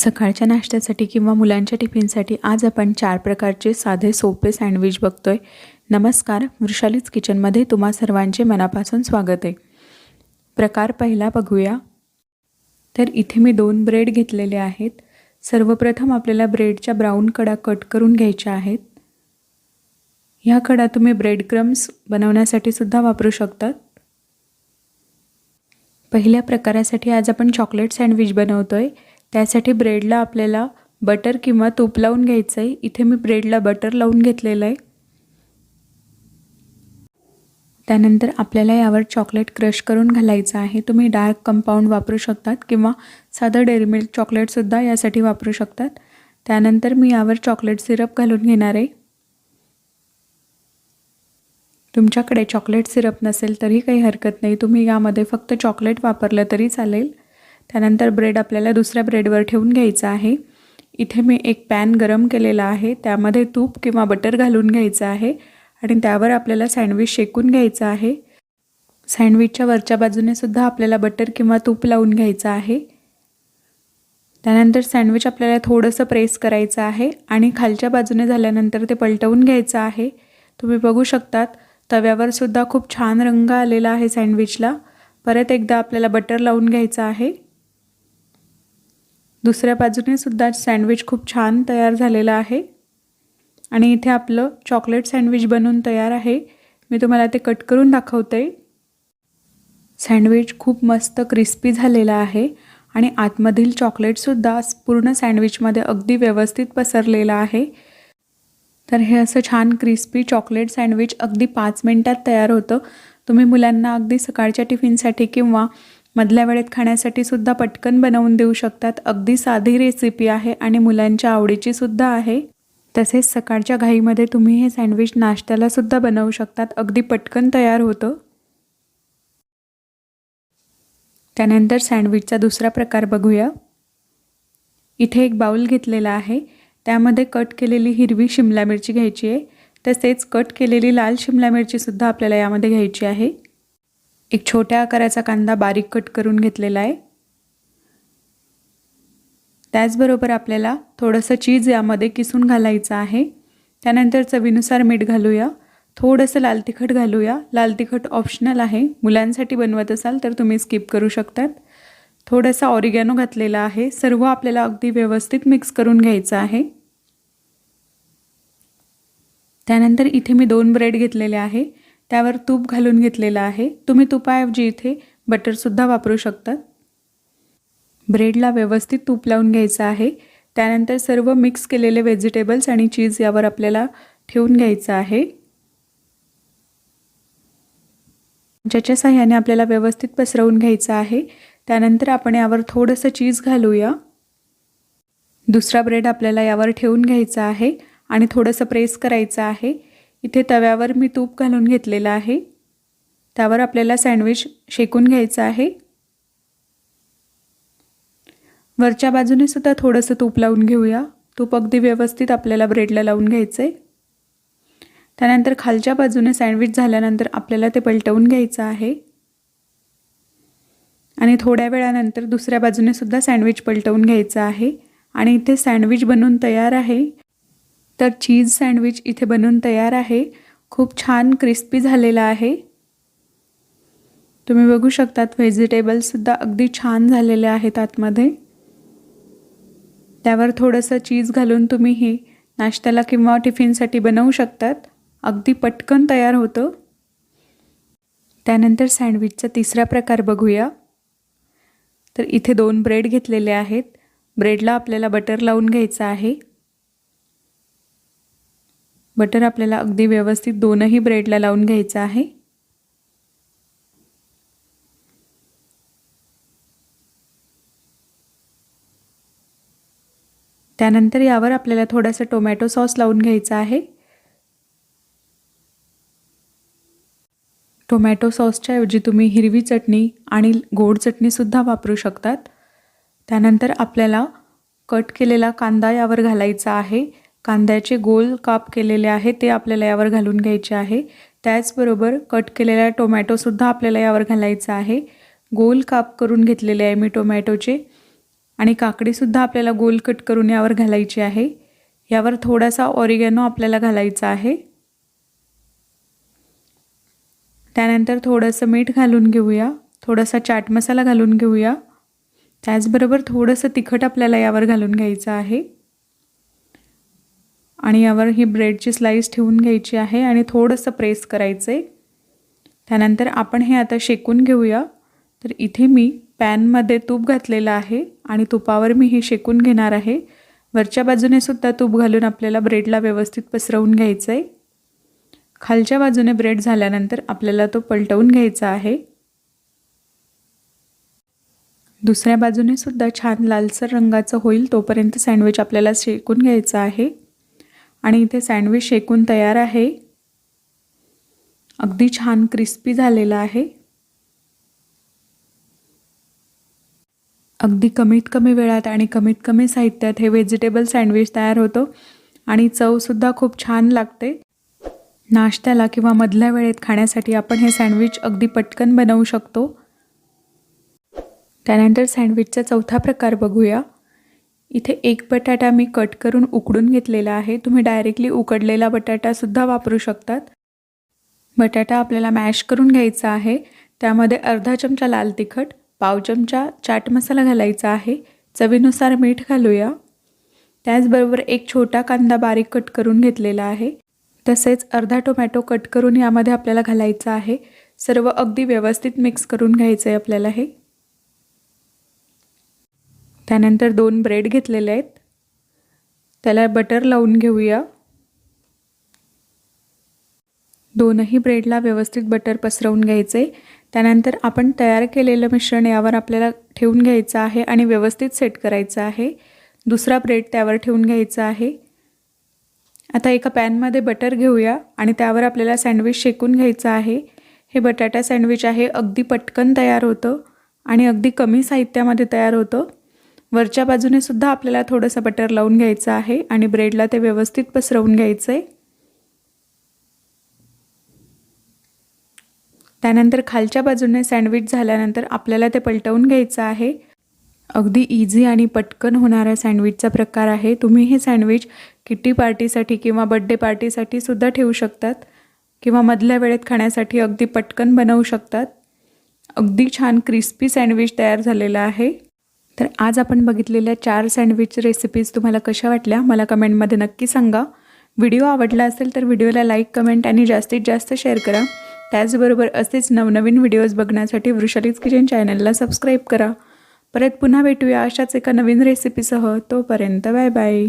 सकाळच्या नाश्त्यासाठी किंवा मुलांच्या टिफिनसाठी आज आपण चार प्रकारचे साधे सोपे सँडविच बघतोय. नमस्कार वृषालीच किचनमध्ये तुम्हा सर्वांचे मनापासून स्वागत आहे. प्रकार पहिला बघूया. तर इथे मी दोन ब्रेड घेतलेले आहेत. सर्वप्रथम आपल्याला ब्रेडच्या ब्राऊन कडा कट करून घ्यायच्या आहेत. ह्या कडा तुम्ही ब्रेड क्रम्स बनवण्यासाठी सुद्धा वापरू शकतात. पहिल्या प्रकारासाठी आज आपण चॉकलेट सँडविच बनवतो आहे त्यासाठी ब्रेडला आपल्याला बटर किंवा तूप लावून घ्यायचं आहे इथे मी ब्रेडला बटर लावून घेतलेलं आहे. त्यानंतर आपल्याला यावर चॉकलेट क्रश करून घालायचं आहे. तुम्ही डार्क कंपाऊंड वापरू शकतात किंवा साधं डेअरी मिल्क चॉकलेटसुद्धा यासाठी वापरू शकतात. त्यानंतर मी यावर चॉकलेट सिरप घालून घेणार आहे. तुमच्याकडे चॉकलेट सिरप नसेल तरी काही हरकत नाही. तुम्ही यामध्ये फक्त चॉकलेट वापरलं तरी चालेल. त्यानंतर ब्रेड आपल्याला दुसऱ्या ब्रेडवर ठेवून घ्यायचं आहे. इथे मी एक पॅन गरम केलेला आहे. त्यामध्ये तूप किंवा बटर घालून घ्यायचं आहे आणि त्यावर आपल्याला सँडविच शेकून घ्यायचं आहे. सँडविचच्या वरच्या बाजूने सुद्धा आपल्याला बटर किंवा तूप लावून घ्यायचं आहे. त्यानंतर सँडविच आपल्याला थोडंसं प्रेस करायचं आहे आणि खालच्या बाजूने झाल्यानंतर ते पलटवून घ्यायचं आहे. तुम्ही बघू शकतात तव्यावर सुद्धा खूप छान रंग आलेला आहे सँडविचला परत एकदा आपल्याला बटर लावून घ्यायचं आहे. दुसऱ्या बाजूने सुद्धा सँडविच खूप छान तयार झालेलं आहे. आणि इथे आपलं चॉकलेट सँडविच बनवून तयार आहे. मी तुम्हाला ते कट करून दाखवते. सँडविच खूप मस्त क्रिस्पी झालेला आहे. आणि आतमधील चॉकलेटसुद्धा पूर्ण सँडविचमध्ये अगदी व्यवस्थित पसरलेलं आहे. तर हे असं छान क्रिस्पी चॉकलेट सँडविच अगदी पाच मिनटात तयार होतं. तुम्ही मुलांना अगदी सकाळच्या टिफिनसाठी किंवा मधल्या वेळेत खाण्यासाठी सुद्धा पटकन बनवून देऊ शकतात. अगदी साधी रेसिपी आहे आणि मुलांच्या आवडीची सुद्धा आहे. तसेच सकाळच्या घाईमध्ये तुम्ही हे सँडविच नाश्त्याला सुद्धा बनवू शकतात. अगदी पटकन तयार होतं. त्यानंतर सँडविचचा दुसरा प्रकार बघूया. इथे एक बाउल घेतलेला आहे. त्यामध्ये कट केलेली हिरवी शिमला मिरची घ्यायची आहे. तसेच कट केलेली लाल शिमला मिरचीसुद्धा आपल्याला यामध्ये घ्यायची आहे. एक छोट्या आकाराचा कांदा बारीक कट करून घेतलेला आहे. त्याचबरोबर आपल्याला थोडंसं चीज यामध्ये किसून घालायचं आहे. त्यानंतर चवीनुसार मीठ घालूया. थोडंसं लाल तिखट घालूया. लाल तिखट ऑप्शनल आहे. मुलांसाठी बनवत असाल तर तुम्ही स्किप करू शकतात. थोडासा ऑरिगॅनो घातलेला आहे. सर्व आपल्याला अगदी व्यवस्थित मिक्स करून घ्यायचं आहे. त्यानंतर इथे मी दोन ब्रेड घेतलेले आहे. त्यावर तूप घालून घेतलेलं आहे. तुम्ही तुपाऐवजी इथे बटरसुद्धा वापरू शकतात ब्रेडला व्यवस्थित तूप लावून घ्यायचं आहे. त्यानंतर सर्व मिक्स केलेले व्हेजिटेबल्स आणि चीज यावर आपल्याला ठेवून घ्यायचं आहे. ज्याच्या साह्याने आपल्याला व्यवस्थित पसरवून घ्यायचं आहे. त्यानंतर आपण यावर थोडंसं चीज घालूया. दुसरा ब्रेड आपल्याला यावर ठेवून घ्यायचा आहे आणि थोडंसं प्रेस करायचं आहे. इथे तव्यावर मी तूप घालून घेतलेलं आहे. त्यावर आपल्याला सँडविच शेकून घ्यायचं आहे. वरच्या बाजूने सुद्धा थोडंसं तूप लावून घेऊया. तूप अगदी व्यवस्थित आपल्याला ब्रेडला लावून घ्यायचं आहे त्यानंतर खालच्या बाजूने सँडविच झाल्यानंतर आपल्याला ते पलटवून घ्यायचं आहे. आणि थोड्या वेळानंतर दुसऱ्या बाजूने सुद्धा सँडविच पलटवून घ्यायचं आहे. आणि इथे सँडविच बनवून तयार आहे. तर चीज सँडविच इथे बनवून तयार आहे. खूप छान क्रिस्पी झालेला आहे. तुम्ही बघू शकतात व्हेजिटेबल्ससुद्धा अगदी छान झालेले आहेत आतमध्ये. त्यावर थोडंसं चीज घालून तुम्ही हे नाश्त्याला किंवा टिफिनसाठी बनवू शकतात. अगदी पटकन तयार होतं. त्यानंतर सँडविचचा तिसरा प्रकार बघूया. तर इथे दोन ब्रेड घेतलेले आहेत. ब्रेडला आपल्याला बटर लावून घ्यायचं आहे. बटर आपल्याला अगदी व्यवस्थित दोनही ब्रेडला लावून घ्यायचं आहे. त्यानंतर यावर आपल्याला थोडासा टोमॅटो सॉस लावून घ्यायचा आहे. टोमॅटो सॉसच्या ऐवजी तुम्ही हिरवी चटणी आणि गोड चटणीसुद्धा वापरू शकतात. त्यानंतर आपल्याला कट केलेला कांदा यावर घालायचा आहे. कांद्याचे गोल काप केलेले आहे ते आपल्याला यावर घालून घ्यायचे आहे. त्याचबरोबर कट केलेला टोमॅटोसुद्धा आपल्याला यावर घालायचा आहे. गोल काप करून घेतलेले आहे मी टोमॅटोचे. आणि काकडीसुद्धा आपल्याला गोल कट करून यावर घालायची आहे. यावर थोडासा ऑरिगॅनो आपल्याला घालायचा आहे. त्यानंतर थोडंसं मीठ घालून घेऊया. थोडासा चाट मसाला घालून घेऊया. त्याचबरोबर थोडंसं तिखट आपल्याला यावर घालून घ्यायचं आहे. आणि यावर ही ब्रेडची स्लाईस ठेवून घ्यायची आहे आणि थोडंसं प्रेस करायचं आहे त्यानंतर आपण हे आता शेकून घेऊया. तर इथे मी पॅनमध्ये तूप घातलेलं आहे आणि तुपावर मी हे शेकून घेणार आहे. वरच्या बाजूने सुद्धा तूप घालून आपल्याला ब्रेडला व्यवस्थित पसरवून घ्यायचं आहे खालच्या बाजूने ब्रेड झाल्यानंतर आपल्याला तो पलटवून घ्यायचा आहे. दुसऱ्या बाजूने सुद्धा छान लालसर रंगाचं होईल तोपर्यंत सँडविच आपल्याला शेकून घ्यायचं आहे. आणि इथे सँडविच शेकून तयार आहे. अगदी छान क्रिस्पी झालेला आहे. अगदी कमीत कमी वेळात आणि कमीत कमी साहित्यात हे व्हेजिटेबल सँडविच तयार होतो आणि चवसुद्धा खूप छान लागते. नाश्त्याला किंवा मधल्या वेळेत खाण्यासाठी आपण हे सँडविच अगदी पटकन बनवू शकतो. त्यानंतर सँडविचचा चौथा प्रकार बघूया. इथे एक बटाटा मी कट करून उकडून घेतलेला आहे. तुम्ही डायरेक्टली उकडलेला बटाटासुद्धा वापरू शकतात. बटाटा आपल्याला मॅश करून घ्यायचा आहे. त्यामध्ये अर्धा चमचा लाल तिखट पाव चमचा चाट मसाला घालायचा आहे. चवीनुसार मीठ घालूया. त्याचबरोबर एक छोटा कांदा बारीक कट करून घेतलेला आहे. तसेच अर्धा टोमॅटो कट करून यामध्ये आपल्याला घालायचा आहे. सर्व अगदी व्यवस्थित मिक्स करून घ्यायचं आहे आपल्याला हे. त्यानंतर दोन ब्रेड घेतलेले आहेत. त्याला बटर लावून घेऊया. दोनही ब्रेडला व्यवस्थित बटर पसरवून घ्यायचे. त्यानंतर आपण तयार केलेलं मिश्रण यावर आपल्याला ठेवून घ्यायचं आहे आणि व्यवस्थित सेट करायचं आहे. दुसरा ब्रेड त्यावर ठेवून घ्यायचा आहे. आता एका पॅनमध्ये बटर घेऊया आणि त्यावर आपल्याला सँडविच शेकून घ्यायचं आहे. हे बटाटा सँडविच आहे अगदी पटकन तयार होतं आणि अगदी कमी साहित्यामध्ये तयार होतं. वरच्या बाजूने सुद्धा आपल्याला थोडंसं बटर लावून घ्यायचं आहे आणि ब्रेडला ते व्यवस्थित पसरवून घ्यायचं आहे त्यानंतर खालच्या बाजूने सँडविच झाल्यानंतर आपल्याला ते पलटवून घ्यायचं आहे. अगदी इझी आणि पटकन होणारा सँडविचचा प्रकार आहे. तुम्ही हे सँडविच किट्टी पार्टीसाठी किंवा बड्डे पार्टीसाठी सुद्धा ठेवू शकतात किंवा मधल्या वेळेत खाण्यासाठी अगदी पटकन बनवू शकतात. अगदी छान क्रिस्पी सँडविच तयार झालेलं आहे. तर आज आपण बघितलेल्या चार सँडविच रेसिपीज तुम्हाला कशा वाटल्या मला कमेंटमध्ये नक्की सांगा. व्हिडिओ आवडला असेल तर व्हिडिओला लाईक कमेंट आणि जास्तीत जास्त शेअर करा. त्याचबरोबर असेच नवनवीन व्हिडिओज बघण्यासाठी वृषालीज किचन चॅनलला सबस्क्राईब करा. परत पुन्हा भेटूया अशाच एका नवीन रेसिपीसह तोपर्यंत बाय बाय